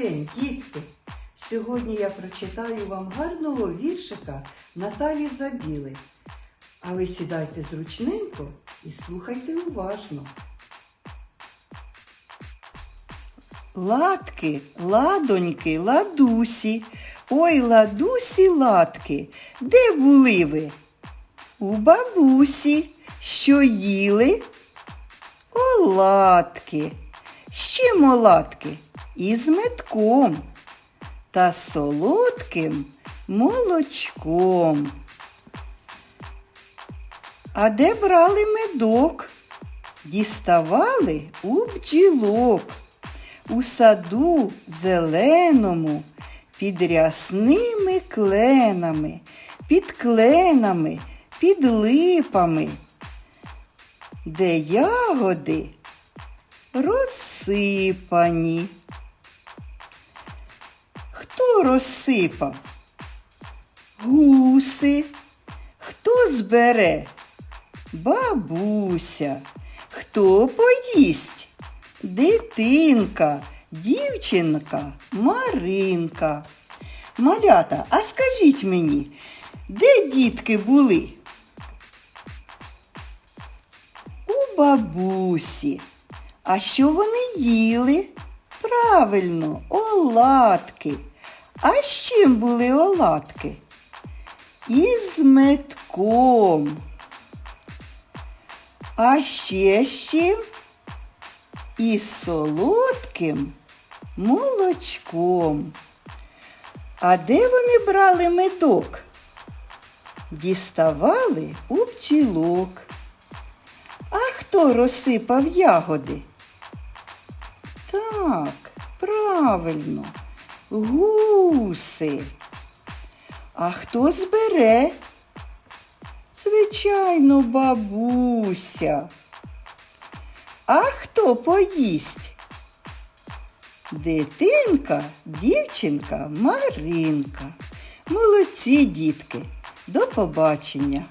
день, дітки! Сьогодні я прочитаю вам гарного віршика Наталі Забіли. А ви сідайте зручненько і слухайте уважно. Латки, ладоньки, ладусі, ой, ладусі, латки, де були ви? У бабусі, що їли? Оладки. З чим оладки? Із метком та солодким молочком. А де брали медок? Діставали у бджілок. У саду зеленому, під рясними кленами, під кленами, під липами, де ягоди розсипані. Хто розсипав? Гуси. Хто збере? Бабуся. Хто поїсть? Дитинка, дівчинка, Маринка. Малята, а скажіть мені, де дітки були? У бабусі. А що вони їли? Правильно, оладки. Чим були оладки? Із метком. А ще з чим? Із солодким молочком. А де вони брали медок? Діставали у бджілок. А хто розсипав ягоди? Так, правильно, гуси. А хто збере? Звичайно, бабуся. А хто поїсть? Дитинка, дівчинка, Маринка. Молодці, дітки. До побачення.